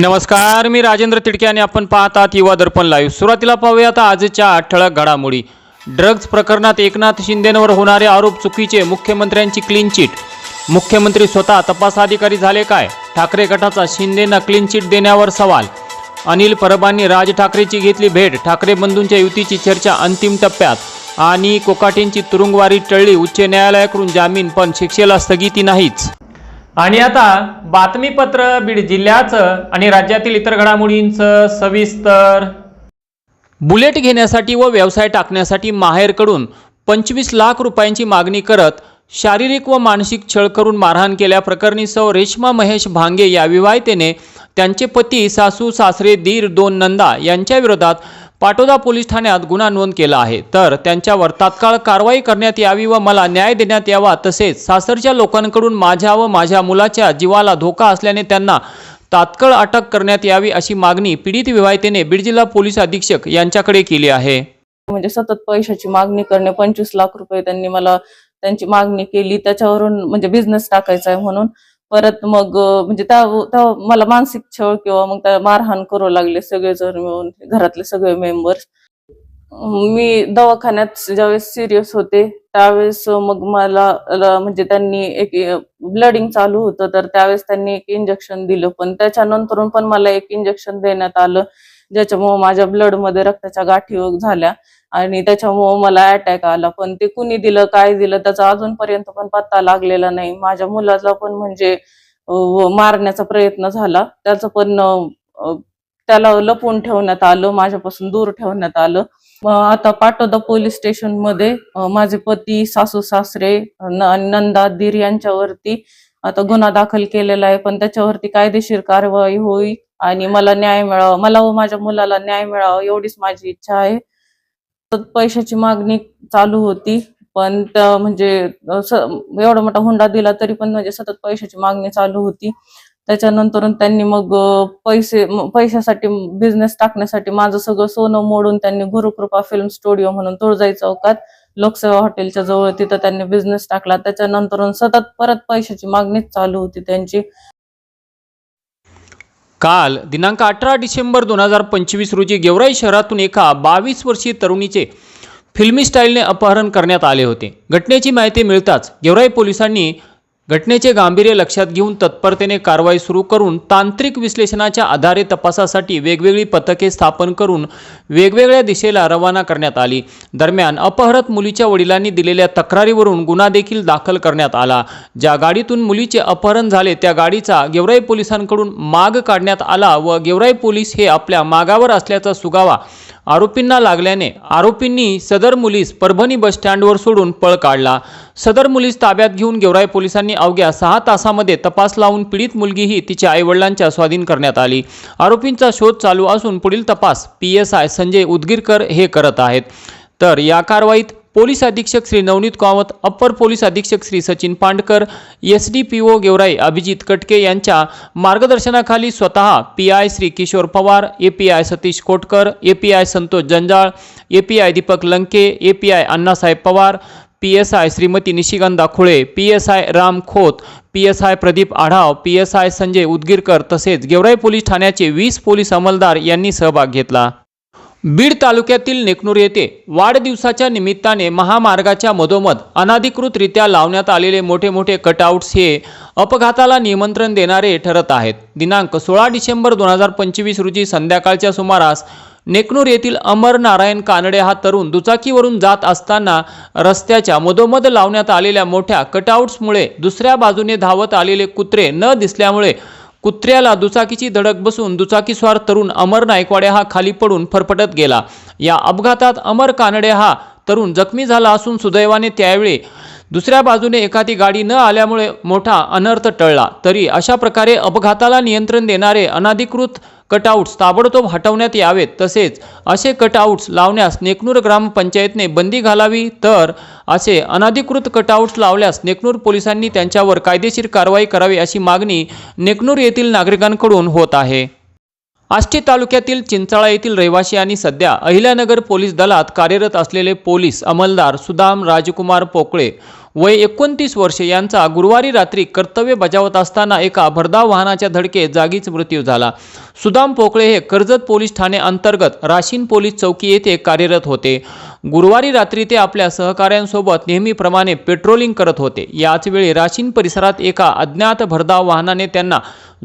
नमस्कार मी राजेंद्र तिडके आणि आपण पाहतात युवा दर्पण लाईव्ह सुरुवातीला पाहूया आता आजच्या ठळक घडामोडी. ड्रग्ज प्रकरणात एकनाथ शिंदेंवर होणारे आरोप चुकीचे मुख्यमंत्र्यांची क्लीन चिट मुख्यमंत्री स्वतः तपास अधिकारी झाले काय? ठाकरे गटाचा शिंदेंना क्लीन चिट देण्यावर सवाल. अनिल परबांनी राज ठाकरेची घेतली भेट. ठाकरे बंधूंच्या युतीची चर्चा अंतिम टप्प्यात. आणि कोकाटेंची तुरुंगवारी टळली. उच्च न्यायालयाकडून जामीन पण शिक्षेला स्थगिती नाहीच. आणि आता बातमीपत्र बीड जिल्ह्याचं आणि राज्यातील इतर घडामोडींचं सविस्तर. बुलेट घेण्यासाठी व व्यवसाय टाकण्यासाठी माहेरकडून पंचवीस लाख रुपयांची मागणी करत शारीरिक व मानसिक छळ करून मारहाण केल्याप्रकरणी सौ रेश्मा महेश भांगे या विवाहितेने त्यांचे पती सासू सासरे दीर दोन नंदा यांच्या विरोधात पाटोदा पोलीस ठाण्यात गुन्हा नोंद केला आहे. तर त्यांच्यावर तात्काळ कारवाई करण्यात यावी व मला न्याय देण्यात यावा तसेच सासरच्या लोकांकडून माझ्या व माझ्या मुलाच्या जीवाला धोका असल्याने त्यांना तात्काळ अटक करण्यात यावी अशी मागणी पीडित विवाहितेने बीड जिल्हा पोलीस अधीक्षक यांच्याकडे केली आहे. म्हणजे सतत पैशाची मागणी करणे पंचवीस लाख रुपये त्यांनी मला त्यांची मागणी केली त्याच्यावरून म्हणजे बिझनेस टाकायचा आहे म्हणून. परत मग म्हणजे त्या मला मानसिक छळ किंवा मग त्या मारहाण करू लागले सगळेजण मिळून घरातले सगळे मेंबर्स मी दवाखान्यात ज्यावेळेस सिरियस होते त्यावेळेस मग मला म्हणजे त्यांनी एक ब्लडिंग चालू होतं तर त्यावेळेस त्यांनी एक इंजेक्शन दिलं. पण त्याच्यानंतरून पण मला एक इंजेक्शन देण्यात आलं ज्याच्यामुळे माझ्या ब्लडमध्ये रक्ताच्या गाठी झाल्या. आणि त्याच्यामुळे मला अटॅक आला. पण ते कुणी दिलं काय दिलं त्याचा अजूनपर्यंत पण पत्ता लागलेला नाही. माझ्या मुलाचा पण म्हणजे मारण्याचा प्रयत्न झाला. त्याचं पण त्याला लपवून ठेवण्यात आलं माझ्यापासून दूर ठेवण्यात आलं. मग आता पाटोदा पोलीस स्टेशनमध्ये माझे पती सासू सासरे नंदा दीर यांच्यावरती आता गुन्हा दाखल केलेला आहे. पण त्याच्यावरती कायदेशीर कारवाई होईल आणि मला न्याय मिळावा. मला व माझ्या मुलाला न्याय मिळावा एवढीच माझी इच्छा आहे. पैशाची मागणी चालू होती. पण म्हणजे एवढा मोठा हुंडा दिला तरी पण म्हणजे सतत पैशाची मागणी चालू होती. त्याच्यानंतर त्यांनी मग पैसे पैशासाठी बिझनेस टाकण्यासाठी माझं सगळं सोनं मोडून त्यांनी गुरुकृपा फिल्म स्टुडिओ म्हणून तुळजाई चौकात लोकसेवा हॉटेलच्या जवळ तिथं त्यांनी बिझनेस टाकला. त्याच्यानंतर सतत परत पैशाची मागणीच चालू होती त्यांची. काल दिनांक अठरा डिसेंबर दोन हजार पंचवीस रोजी गेवराई शहरातून एका बावीस वर्षीय तरुणीचे फिल्मी स्टाईलने अपहरण करण्यात आले होते. घटनेची माहिती मिळताच गेवराई पोलिसांनी घटनेचे गांभीर्य लक्षात घेऊन तत्परतेने कारवाई सुरू करून तांत्रिक विश्लेषणाच्या आधारे तपासासाठी वेगवेगळी पथके स्थापन करून वेगवेगळ्या दिशेला रवाना करण्यात आली. दरम्यान अपहरत मुलीच्या वडिलांनी दिलेल्या तक्रारीवरून गुन्हा देखील दाखल करण्यात आला. ज्या गाडीतून मुलीचे अपहरण झाले त्या गाडीचा गेवराई पोलिसांकडून माग काढण्यात आला व गेवराई पोलीस हे आपल्या मागावर असल्याचा सुगावा आरोपींना लागल्याने आरोपींनी सदर मुलीस परभणी बसस्टँडवर सोडून पळ काढला. सदर मुलीस ताब्यात घेऊन गेवराई पोलिसांनी अवघ्या सहा तासामध्ये तपास लावून पीडित मुलगीही तिच्या आईवडिलांच्या स्वाधीन करण्यात आली. आरोपींचा शोध चालू असून पुढील तपास P S I Sanjay Udgirkar हे करत आहेत. तर या कारवाईत पोलीस अधीक्षक श्री नवनीत कामत अप्पर पोलीस अधीक्षक Shri Sachin Pandkar S D P O Georai Abhijit Katke यांच्या मार्गदर्शनाखाली स्वतः P I Shri Kishor Pawar A P I Satish Kotkar A P I Santosh Janjal A P I Deepak Lanke A P I Annasaheb Pawar P S I Shrimati Nishigandha Khule P S I Ram Khot P S I Pradeep Adhav P S I Sanjay Udgirkar तसेच Georai police ठाण्याचे वीस police अंमलदार यांनी सहभाग घेतला. बीड तालुक्यातील नेकनूर येथे वाढदिवसाच्या निमित्ताने महामार्गाच्या मधोमध अनाधिकृतरित्या लावण्यात आलेले मोठे मोठे कटआउट्स हे अपघाताला निमंत्रण देणारे ठरत आहेत. दिनांक सोळा डिसेंबर दोन हजार पंचवीस रोजी संध्याकाळच्या सुमारास नेकनूर येथील अमर नारायण कानडे हा तरुण दुचाकीवरून जात असताना रस्त्याच्या मधोमध लावण्यात आलेल्या मोठ्या कटआउट्समुळे दुसऱ्या बाजूने धावत आलेले कुत्रे न दिसल्यामुळे कुत्र्याला दुचाकीची धडक बसून दुचाकीस्वार तरुण अमर नायकवाडे हा खाली पडून फरफटत गेला. या अपघातात अमर कानडे हा तरुण जखमी झाला असून सुदैवाने त्यावेळी दुसऱ्या बाजूने एखादी गाडी न आल्यामुळे मोठा अनर्थ टळला. तरी अशा प्रकारे अपघाताला नियंत्रण देणारे अनाधिकृत कटआउट्स ताबडतोब हटवण्यात यावेत. तसेच असे कटआउट्स लावण्यास नेकनूर ग्रामपंचायतने बंदी घालावी तर असे अनाधिकृत कटआउट्स लावल्यास नेकनूर पोलिसांनी त्यांच्यावर कायदेशीर कारवाई करावी अशी मागणी नेकनूर येथील नागरिकांकडून होत आहे. आष्टी तालुक्यातील चिंचाळा येथील रहिवासी आणि सध्या अहिल्यानगर पोलीस दलात कार्यरत असलेले पोलीस अंमलदार सुदाम राजकुमार पोकळे वय एकोणतीस वर्षे यांचा गुरुवारी रात्री कर्तव्य बजावत असताना एका भरधाव वाहनाच्या धडकेत जागीच मृत्यू झाला. सुदाम पोकळे हे कर्जत पोलीस ठाणे अंतर्गत राशीन पोलीस चौकी येथे कार्यरत होते. गुरुवारी रात्री ते आपल्या सहकाऱ्यांसोबत नेहमीप्रमाणे पेट्रोलिंग करत होते. याच वेळी राशीन परिसरात एका अज्ञात भरधाव वाहनाने त्यांना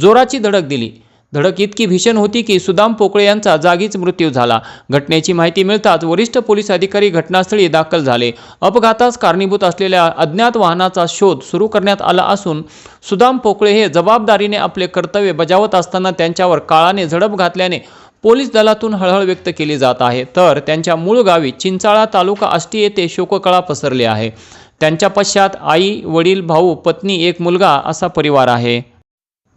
जोराची धडक दिली. धडक इतकी भीषण होती की सुदाम पोकळे यांचा जागीच मृत्यू झाला. घटनेची माहिती मिळताच वरिष्ठ पोलीस अधिकारी घटनास्थळी दाखल झाले. अपघातास कारणीभूत असलेल्या अज्ञात वाहनाचा शोध सुरू करण्यात आला असून सुदाम पोकळे हे जबाबदारीने आपले कर्तव्य बजावत असताना त्यांच्यावर काळाने झडप घातल्याने पोलीस दलातून हळहळ व्यक्त केली जात आहे. तर त्यांच्या मूळ गावी चिंचाळा तालुका आष्टी येथे शोककळा पसरली आहे. त्यांच्या पश्चात आई वडील भाऊ पत्नी एक मुलगा असा परिवार आहे.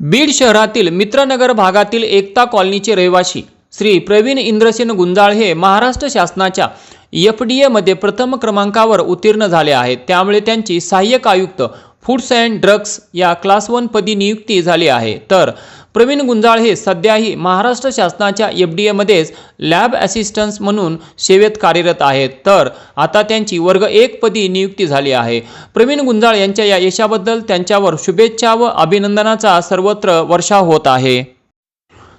बीड शहरातील मित्रनगर भागातील एकता कॉलनीचे रहिवासी श्री प्रवीण इंद्रसेन गुंजाळ हे महाराष्ट्र शासनाच्या एफ डी एमध्ये प्रथम क्रमांकावर उत्तीर्ण झाले आहेत. त्यामुळे त्यांची सहाय्यक आयुक्त फूड्स अँड ड्रग्स या क्लास वन पदी नियुक्ती झाली आहे. तर प्रवीण गुंजाळ हे सध्याही महाराष्ट्र शासनाच्या एफ डी एमध्येच लॅब असिस्टन्स म्हणून सेवेत कार्यरत आहेत. तर आता त्यांची वर्ग एक पदी नियुक्ती झाली आहे. प्रवीण गुंजाळ यांच्या या यशाबद्दल त्यांच्यावर शुभेच्छा व अभिनंदनाचा सर्वत्र वर्षा होत आहे.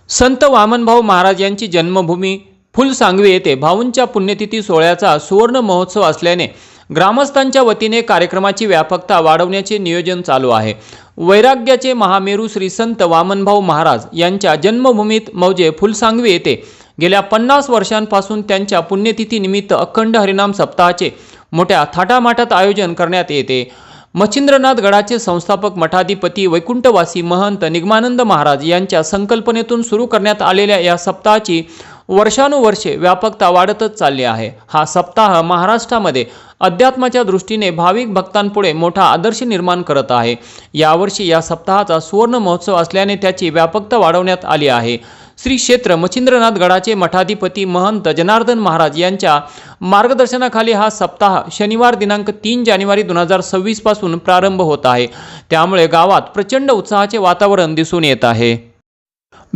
संत वामनभाऊ महाराज यांची जन्मभूमी फुलसांगवी येथे भाऊंच्या पुण्यतिथी सोहळ्याचा सुवर्ण महोत्सव असल्याने ग्रामस्थांच्या वतीने कार्यक्रमाची व्यापकता वाढवण्याचे नियोजन चालू आहे. वैराग्याचे महामेरू श्री संत वामनभाऊ महाराज यांच्या जन्मभूमीत मौजे फुलसांगवी येथे. गेल्या पन्नास वर्षांपासून त्यांच्या पुण्यतिथीनिमित्त अखंड हरिनाम सप्ताहाचे मोठ्या थाटामाटात आयोजन करण्यात येते. मच्छिंद्रनाथ गडाचे संस्थापक मठाधिपती वैकुंठवासी महंत निगमानंद महाराज यांच्या संकल्पनेतून सुरू करण्यात आलेल्या या सप्ताहाची वर्षानुवर्षे व्यापकता वाढतच चालली आहे. हा सप्ताह महाराष्ट्रामध्ये अध्यात्माच्या दृष्टीने भाविक भक्तांपुढे मोठा आदर्श निर्माण करत आहे. यावर्षी या सप्ताहाचा सुवर्ण महोत्सव असल्याने त्याची व्यापकता वाढवण्यात आली आहे. श्री क्षेत्र मच्छिंद्रनाथ गडाचे मठाधिपती महंत जनार्दन महाराज यांच्या मार्गदर्शनाखाली हा सप्ताह शनिवार दिनांक तीन जानेवारी दोन हजार सव्वीसपासून प्रारंभ होत आहे. त्यामुळे गावात प्रचंड उत्साहाचे वातावरण दिसून येत आहे.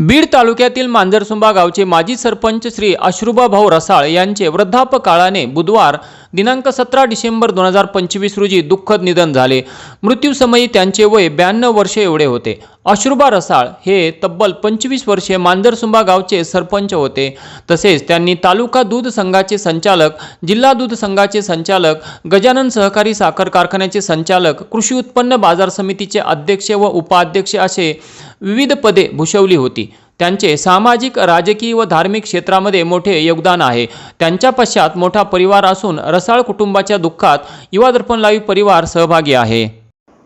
बीड तालुक्यातील मांजरसुंबा गावचे माजी सरपंच श्री अश्रुबा भाऊ रसाळ यांचे वृद्धापकाळाने बुधवार दिनांक सतरा डिसेंबर दोन हजार पंचवीस रोजी दुःखद निधन झाले. मृत्यूसमयी त्यांचे वय ब्याण्णव वर्षे एवढे होते. अश्रुबा रसाळ हे तब्बल पंचवीस वर्षे मांजरसुंबा गावचे सरपंच होते. तसेच त्यांनी तालुका दूध संघाचे संचालक जिल्हा दूध संघाचे संचालक गजानन सहकारी साखर कारखान्याचे संचालक कृषी उत्पन्न बाजार समितीचे अध्यक्ष व उपाध्यक्ष असे विविध पदे भूषवली होती. त्यांचे सामाजिक राजकीय व धार्मिक क्षेत्रामध्ये मोठे योगदान आहे. त्यांच्या पश्चात मोठा परिवार असून रसाळ कुटुंबाच्या दुःखात युवा दर्पण लाईव्ह परिवार सहभागी आहे.